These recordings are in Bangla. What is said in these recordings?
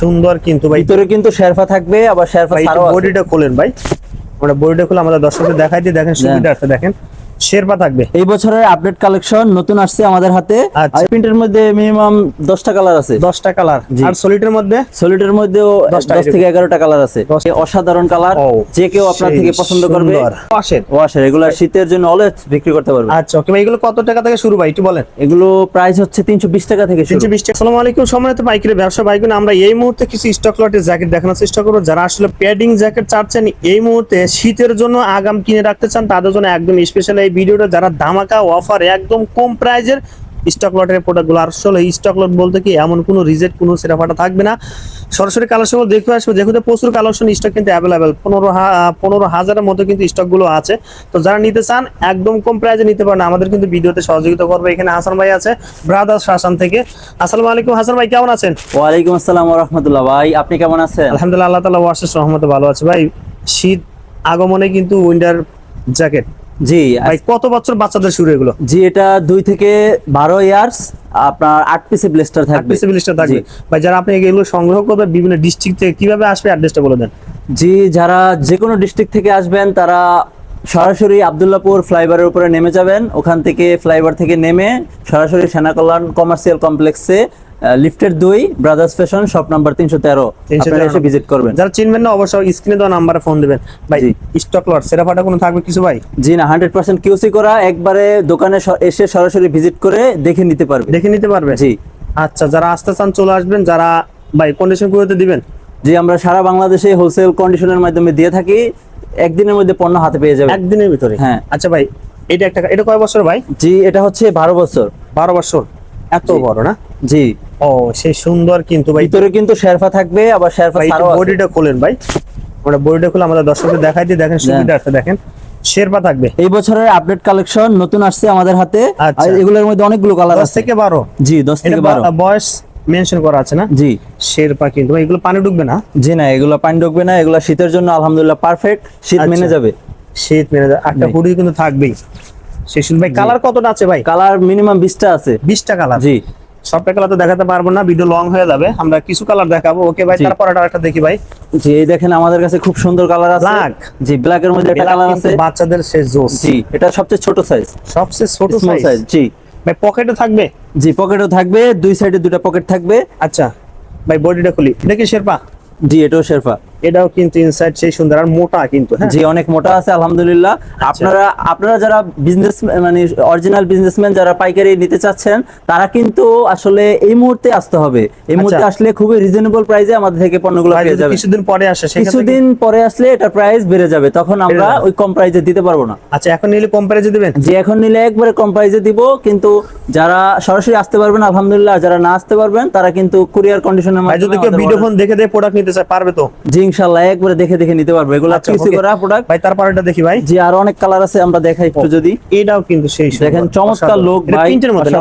সুন্দর কিন্তু ভাই। ভিতরে কিন্তু শেরফা থাকবে আবার শেরফা ছাড়াও। বডিটা খোলেন ভাই। আমরা বডিটা খুলে আমাদের দর্শকদের দেখাই দিয়ে দেখেন সুবিধা আছে দেখেন। শেরপা থাকবে। এই বছরের আপডেট কালেকশন নতুন আসছে আমাদের হাতে। আচ্ছা। প্রিন্টের মধ্যে মিনিমাম দশটা কালার আছে। দশটা কালার জি। আর সলিডের মধ্যে? সলিডের মধ্যেও দশটা দশ এরকম। থেকে এগারোটা কালার আছে। অসাধারণ কালার যে কেউ আপনার থেকে পছন্দ করবে। ওয়াশের। এগুলো শীতের জন্য অলওয়েজ বিক্রি করতে পারবে। আচ্ছা ওকে এগুলো কত টাকা থেকে শুরু ভাই একটু বলেন? এগুলো প্রাইস হচ্ছে তিনশো বিশ টাকা থেকে শুরু। তিনশো বিশ টাকা। আসসালামু আলাইকুম সম্মানিত পাইকারি ব্যবসা বাইকুন আমরা এই মুহূর্তে কিছু স্টক লটের জ্যাকেট দেখানোর চেষ্টা করব। যারা আসলে প্যাডিং জ্যাকেট চাচ্ছেন এই মুহূর্তে শীতের জন্য আগাম কিনে রাখতে চান তাদের জন্য একদম স্পেশাল এই ভিডিওটা যারা ধামাকা অফার একদম কম প্রাইজের স্টক লটের প্রোডাক্টগুলো আসলে স্টক লট বলতে কি এমন কোনো রিজেক্ট কোনো সেরাফাটা থাকবে না। সরাসরি কালেকশন দেখে আসবে যেহেতু প্রচুর কালেকশন স্টক কিন্তু অ্যাভেলেবেল পনেরো পনেরো হাজারের মতো কিন্তু স্টকগুলো আছে। তো যারা নিতে চান একদম কম প্রাইজে নিতে পারেন। আমাদের কিন্তু ভিডিওতে সহযোগিতা করবে এখানে হাসান ভাই আছে ব্রাদার্স হাসান থেকে। আসসালামু আলাইকুম হাসান ভাই কেমন আছেন? ওয়ালাইকুম আসসালাম রহমতুল্লাহ। ভাই আপনি কেমন আছেন? আলহামদুলিল্লাহ আল্লাহ তালা ওয়ার্সেস রহমতে ভালো আছে। ভাই শীত আগমনে কিন্তু উইন্টার জ্যাকেট জি ভাই কত বছর বাচ্চাদের শুরু এগুলো? জি এটা দুই থেকে বারো ইয়ার্স আপনার আট পিসে ব্লেস্টার আট থাকবে। পিসের লিস্টটা থাকবে। ভাই যারা আপনি এগুলো সংগ্রহ করবে বিভিন্ন ডিস্ট্রিক্ট থেকে কীভাবে আসবে অ্যাড্রেসটা বলে দেন? জি যারা যে কোনো ডিস্ট্রিক্ট থেকে আসবেন তারা সরাসরি আবদুল্লাপুর ফ্লাইওভারের উপরে নেমে যাবেন। ওখান থেকে ফ্লাইওভার থেকে নেমে সরাসরি সেনা কল্যাণ কমার্শিয়াল কমপ্লেক্সে লিফটের দুই ব্রাদার্স ফ্যাশন শপ নাম্বার তিনশো তেরো। 313 আপনারা এসে ভিজিট করবেন। যারা চিনবেন না অবশ্যই স্ক্রিনে দেওয়া নাম্বারে ফোন দেবেন। ভাই স্টক লট সেরা ফাটা কোনো থাকবে কিছু ভাই? জি না হান্ড্রেড পার্সেন্ট কিউসি করা একবারে দোকানে এসে সরাসরি ভিজিট করে দেখে নিতে পারবে। দেখে নিতে পারবে? জি। আচ্ছা যারা আসতে চান চলে আসবেন। যারা ভাই কন্ডিশন গুলোতে দিবেন? জি আমরা সারা বাংলাদেশে হোলসেল কন্ডিশনের মাধ্যমে দিয়ে থাকি। একদিনের মধ্যে পণ্য হাতে পেয়ে যাবে। একদিনের ভিতরে? হ্যাঁ। আচ্ছা ভাই এটা একটা এটা কয় বছর ভাই? জি এটা হচ্ছে বারো বছর। বারো বছর। এত বড় না? জি। ও সেই সুন্দর কিন্তু ভাই। ভিতরে কিন্তু শেরফা থাকবে আবার শেরফা ছাড়াও। বডিটা খোলেন ভাই। আমরা বডিটা খুলে আমাদের দর্শকদের দেখাই দিয়ে দেখেন সুবিধা আছে দেখেন। শেরপা থাকবে। এই বছরের আপডেট কালেকশন নতুন আসছে আমাদের হাতে। আচ্ছা। আর এগুলোর মধ্যে অনেকগুলো কালার আছে। থেকে বারো। জি দশ এটা থেকে বারো। বা- বয়স মেনশন করা আছে না? জি। শেরপা কিন্তু ভাই এগুলো পানি ঢুকবে না? জি না এগুলো পানি ঢুকবে না এগুলো শীতের জন্য আলহামদুলিল্লাহ পারফেক্ট শীত আচ্ছা। মেনে যাবে। শীত মেনে যাবে। একটা। হুডি কিন্তু থাকবেই। ভাই কালার কতটা আছে ভাই? কালার মিনিমাম বিশটা আছে। বিশটা কালার জি। সবটা কালার তো দেখাতে পারব না ভিডিও লং হয়ে যাবে। আমরা কিছু কালার দেখাবো। ওকে ভাই তারপর একটা দেখি ভাই। জি এই দেখেন আমাদের কাছে খুব সুন্দর কালার আছে। Black? জি ব্ল্যাক এর মধ্যে একটা কালার আছে। বাচ্চাদের শেষ জোস। জি এটা সবচেয়ে ছোট সাইজ সবচেয়ে ছোট সাইজ জি। ভাই পকেটে থাকবে? জি পকেটও থাকবে দুই সাইডে দুটো পকেট থাকবে। আচ্ছা। ভাই বডিটা খুলি। এটা কি শেরপা? জি এটাও শেরফা এটাও কিন্তু ইনসাইড সেই সুন্দর আর মোটা কিন্তু হ্যাঁ? জি অনেক মোটা আছে আলহামদুলিল্লাহ। আপনারা আপনারা যারা বিজনেস মানে অরিজিনাল বিজনেসম্যান যারা পাইকারি নিতে চাচ্ছেন তারা কিন্তু আসলে এই মুহূর্তে আসতে হবে। এই মুহূর্তে আচ্ছা। আসলে খুবই রিজনেবল প্রাইসে আমাদের থেকে পণ্যগুলো পেয়ে যাবে কিছুদিন পরে আসে কিছুদিন পরে আসলে এটা প্রাইস বেড়ে যাবে তখন আমরা ওই কম প্রাইসে দিতে পারব না। আচ্ছা এখন নিলে কম্পারেজে দিবেন? যে এখন নিলে একবারে কম প্রাইসে দিব কিন্তু যারা সরাসরি আসতে পারবেন আলহামদুলিল্লাহ যারা না আসতে পারবেন তারা কিন্তু কুরিয়ার কন্ডিশনের ভাই যদি কেউ ভিডিও ফোন দেখে দিয়ে প্রোডাক্ট নিতে চায় পারবে তো? জি ইনশাআল্লাহ একবারে দেখে দেখে নিতে পারবে। এগুলো আচ্ছা, okay। করা প্রোডাক্ট ভাই তারপর এটা দেখি ভাই। জি আর অনেক কালার আছে আমরা দেখাই একটু যদি। এটাও কিন্তু সেই দেখেন চমৎকার লোক ভাই প্রিন্টের মধ্যে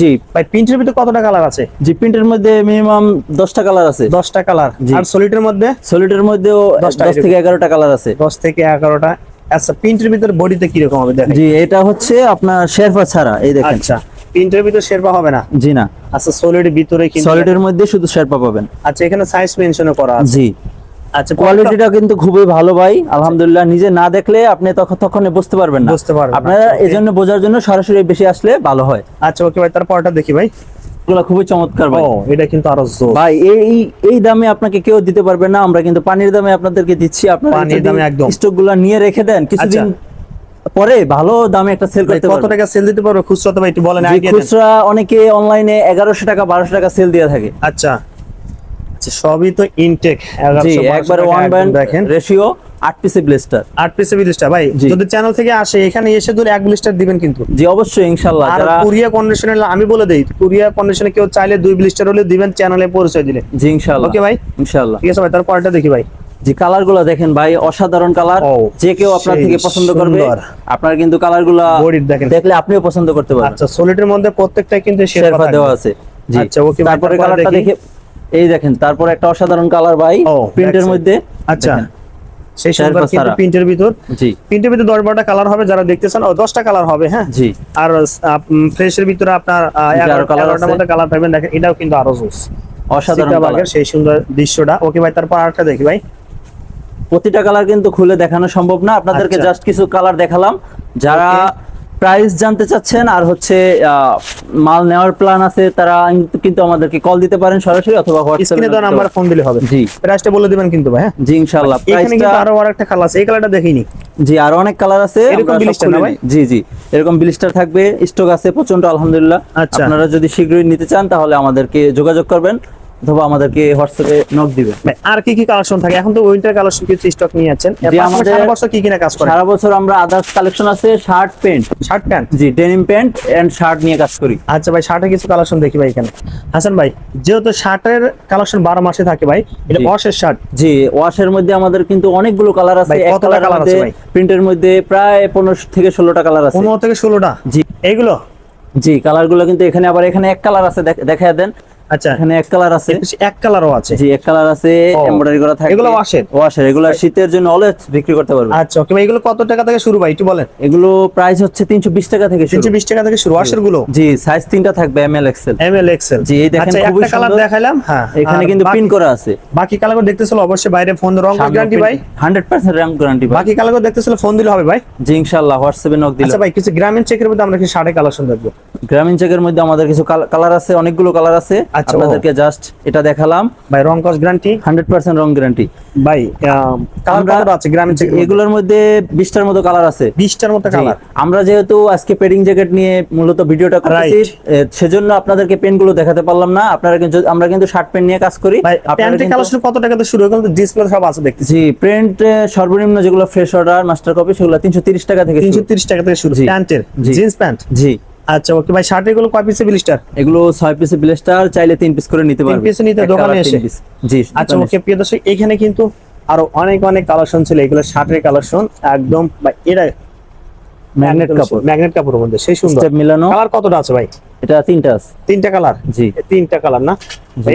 জি। ভাই প্রিন্টের ভিতরে কতটা কালার আছে? জি প্রিন্টের মধ্যে মিনিমাম দশটা কালার আছে। দশটা কালার আর সলিডের মধ্যে? সলিডের মধ্যেও দশটা দশ থেকে এগারোটা কালার আছে। দশ থেকে এগারোটা। আচ্ছা প্রিন্টের ভিতরে বডিতে কি রকম হবে দেখেন? জি এটা হচ্ছে আপনার শেরফা ছাড়া এই দেখেন। আচ্ছা প্রিন্টের ভিতরে শেরপা হবে না? জি না। আচ্ছা সলিড ভিতরে কিন্তু সলিডের মধ্যে শুধু শেরপা পাবেন। আচ্ছা এখানে সাইজ মেনশন করা আছে। জি। আচ্ছা কোয়ালিটিটা কিন্তু খুবই ভালো ভাই আলহামদুলিল্লাহ। নিজে না দেখলে আপনি তখন তখন বুঝতে পারবেন না। বুঝতে পারবেন আপনারা আচ্ছা, এই জন্য বোঝার জন্য সরাসরি বেশি আসলে ভালো হয়। আচ্ছা ওকে ভাই তারপরটা দেখি ভাই। খুবই চমৎকার ভাই। ও এটা কিন্তু আরও জোর ভাই এই এই দামে আপনাকে কেউ দিতে পারবে না আমরা কিন্তু পানির দামে আপনাদেরকে দিচ্ছি। আপনারা পানির দামে একদম। স্টকগুলা নিয়ে রেখে দেন কিছুদিন পরে ভালো দামে একটা সেল করতে কত টাকা সেল দিতে পারবে? খুচরা তো ভাই একটু বলেন আইডিয়া খুচরা অনেকে অনলাইনে এগারোশো টাকা বারোশো টাকা সেল দিয়ে থাকে। আচ্ছা। আচ্ছা সবই তো ইনটেক জি একবার ওয়ান বাই দেখেন। রেশিও আট পিসে ব্লেস্টার আট পিসে বিলিশটা ভাই যদি চ্যানেল থেকে আসে এখানে এসে ধরে এক বিলিস্টার দিবেন কিন্তু। জি অবশ্যই যারা কুরিয়া কন্ডিশনে আমি বলে দেই কুরিয়া কন্ডিশনে কেউ চাইলে দুই বিলিস্টার হলে দিবেন চ্যানেলে পরিচয় দিলে। জি Okay ভাই? ঠিক আছে ভাই তারপরটা দেখি ভাই। জি কালারগুলো দেখেন ভাই অসাধারণ কালার যে কেউ আপনার থেকে পছন্দ করবে আপনার কিন্তু কালারগুলা। দেখলে আপনিও পছন্দ করতে পারবেন। আচ্ছা সলিডের মধ্যে প্রত্যেকটা কিন্তু শেরপা দেওয়া আছে। জি আচ্ছা, তারপরে তারপরে কালারটা দেখি। এই দেখেন তারপরে একটা অসাধারণ কালার ভাই প্রিন্টের মধ্যে। আচ্ছা সেই সুন্দর কিন্তু প্রিন্টের ভিতর। জি। প্রিন্টের ভিতরে দশ বারোটা কালার হবে যারা দেখতেছেন ও দশটা কালার হবে হ্যাঁ? জি। আর ফ্রেশের ভিতরে আপনার আহ, আরও এগারো colour কালারটার আছে। মধ্যে কালার পাবেন দেখেন এটাও কিন্তু আরও জোস অসাধারণ চিতাবাঘের সেই সুন্দর দৃশ্যটা। ওকে ভাই তারপর আরেকটা দেখি ভাই। প্রতিটা কালার কিন্তু খুলে দেখানো সম্ভব না। আপনাদেরকে আচ্ছা। জাস্ট কিছু কালার দেখালাম। যারা প্রাইস জানতে চাচ্ছেন আর হচ্ছে মাল নেওয়ার প্ল্যান আছে তারা কিন্তু আমাদেরকে কল দিতে পারেন সরাসরি অথবা স্ক্রিনে দেওয়া নাম্বার হোয়াটসঅ্যাপে ফোন দিলে হবে। জি। প্রাইসটা বলে দিবেন কিন্তু ভাই হ্যাঁ? জি ইনশাআল্লাহ। এখানে কিন্তু আরও আর একটা কালার আছে এই কালারটা দেখিনি। জি আরও অনেক কালার আছে এরকম blister না ভাই? জি জি। এরকম ব্লিস্টার থাকবে স্টক আছে প্রচণ্ড আলহামদুলিল্লাহ। আচ্ছা। আপনারা যদি শীঘ্রই নিতে চান তাহলে আমাদেরকে যোগাযোগ করবেন। অথবা আমাদেরকে হোয়াটসঅ্যাপে নক ভাই, আর কি কি কালেকশন থাকে? এখন তো উইন্টার কালেকশন কিছু স্টক নিয়ে পাশাপাশি আমাদের- সারা বছর কি কাজ করে সারা বছর আমরা আদার্স কালেকশন আছে শার্ট প্যান্ট শার্ট প্যান্ট জি ডেনিম প্যান্ট এন্ড শার্ট নিয়ে কাজ করি। আচ্ছা ভাই শার্টের কিছু কালেকশন দেখি ভাই এখানে। হাসান ভাই যেহেতু শার্টের কালেকশন বারো মাসে থাকে ভাই এটা ওয়াশের শার্ট জি ওয়াশের মধ্যে আমাদের কিন্তু অনেকগুলো কালার আছে। এক colour আছে ভাই? প্রিন্টের মধ্যে প্রায় পনেরো থেকে ষোলোটা কালার আছে। পনেরো থেকে ষোলোটা? জি। এগুলো জি কালারগুলো কিন্তু এখানে আবার এখানে এক কালার আছে দেখ- দেখায় দেন। আচ্ছা। এখানে এক কালার আছে। এক কালারও আছে। জি এক কালার আছে এমব্রয়ডারি করা থাকে এগুলো washer? ওয়াশের এগুলো শীতের জন্য অলওয়েজ বিক্রি করতে পারবে। আচ্ছা ওকে। ভাই এগুলো কত টাকা থেকে শুরু ভাই? একটু বলেন। এগুলো প্রাইস হচ্ছে তিনশো বিশ টাকা থেকে শুরু। তিনশো বিশ টাকা থেকে শুরু। ওয়াশেরগুলো? জি সাইজ তিনটা থাকবে এক্সেল এক্সেল জি, এই দেখেন আচ্ছা কালার সুন্দর। দেখাইলাম। হ্যাঁ এখানে কিন্তু পিন করা আছে। বাকি কালার দেখতেছিল অবশ্যই বাইরে ফোন রং গ্যারান্টি ভাই। হান্ড্রেড পার্সেন্ট র্যাম গ্যারান্টি ভাই। বাকি কালার দেখতেছিল ফোন দিলে হবে ভাই। জি ইনশাল্লাহ হোয়াটসঅ্যাপে নক দিলে আচ্ছা ভাই কিছু গ্রামীণ চেকের মধ্যে আমরা কি শার্টের কালেকশন দেখব? গ্রামীণ চেকের মধ্যে আমাদের কিছু কালার আছে অনেকগুলো কালার আছে। আচ্ছা, আপনাদেরকে জাস্ট এটা দেখালাম। ভাই রং কস গ্যারান্টি হান্ড্রেড পার্সেন্ট রং গ্যারান্টি ভাই কালার কতটা আছে গ্রামীণ চেক এগুলোর মধ্যে মতো কালার আছে। মতো কালার আমরা যেহেতু আজকে পেডিং জ্যাকেট নিয়ে মূলত ভিডিওটা করতেছি সেজন্য আপনাদেরকে পেনগুলো দেখাতে পারলাম না। আপনারা কিন্তু আমরা কিন্তু শার্ট পেন নিয়ে কাজ করি। প্যান্টের কালেকশন কত টাকা থেকে শুরু হয়? কিন্তু ডিসপ্লে সব আছে দেখতেছি। জি প্রিন্ট সর্বনিম্ন যেগুলো ফ্রেশ অর্ডার মাস্টার কপি সেগুলো তিনশো তিরিশ টাকা থেকে তিনশো শুরু। তিরিশ টাকা থেকে শুরু। প্যান্টের জিন্স প্যান্ট জি। আচ্ছা ওকে ভাই শার্টেরগুলো কয় পিসে বিলিস্টার এগুলো ছয় পিসে ব্লেস্টার চাইলে তিন পিস করে নিতে পারবে। piece নিতে দোকানে এসে? জি আচ্ছা ওকে প্রিয় দর্শক এখানে কিন্তু আরও অনেক অনেক কালেকশন ছিল। এগুলো শার্টের কালেকশন একদম ভাই এটা ম্যাগনেট কাপড়। ম্যাগনেট কাপড়ের মধ্যে সেই সুন্দর। স্টেপ মিলানো কালার কতটা আছে ভাই? এটা তিনটা আছে। তিনটা কালার জি। তিনটা কালার না?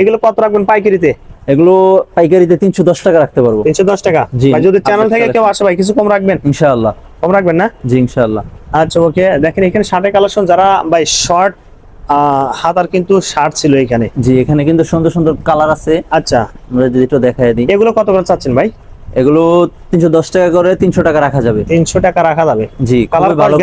এগুলো কত রাখবেন পাইকারিতে? এগুলো পাইকারিতে তিনশো দশ টাকা রাখতে পারব। তিনশো দশ টাকা? জি। ভাই যদি চ্যানেল থেকে কেউ আসে ভাই কিছু কম রাখবেন? ইনশাআল্লাহ। কম রাখবেন না? জি ইনশাআল্লাহ। আচ্ছা ওকে। দেখেন এখানে শার্টের কালেকশন যারা ভাই শর্ট হাতার কিন্তু শার্ট ছিল এখানে। জি এখানে কিন্তু সুন্দর সুন্দর কালার আছে। আচ্ছা। আমরা যদি একটু দেখাই দিই। এগুলো কত করে চাচ্ছেন ভাই? এগুলো তিনশো দশ টাকা করে তিনশো টাকা রাখা যাবে। তিনশো টাকা রাখা যাবে। জি খুবই ভালো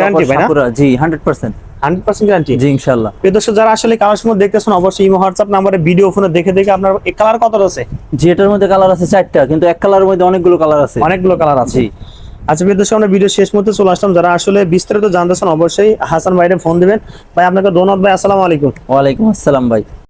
জি hundred percent hundred percent guarantee জি ইনশাআল্লাহ। দর্শক যারা আসলে কালেকশন দেখতেছেন অবশ্যই ইমো হোয়াটসঅ্যাপ নাম্বারে ভিডিও ফোনে দেখে দেখে আপনার কালার কত আছে জি এটার মধ্যে কালার আছে চারটা কিন্তু এক কালারের মধ্যে অনেকগুলো কালার আছে। অনেকগুলো কালার আছে। আচ্ছা দর্শক, আমরা ভিডিও শেষ মুহূর্তে চলে আসলাম। যারা আসলে বিস্তারিত জানতে চান, অবশ্যই হাসান ভাইরে ফোন দিবেন। ভাই, আপনাকে ধন্যবাদ, ভাই। আসসালামু আলাইকুম। ওয়ালাইকুম আসসালাম, ভাই।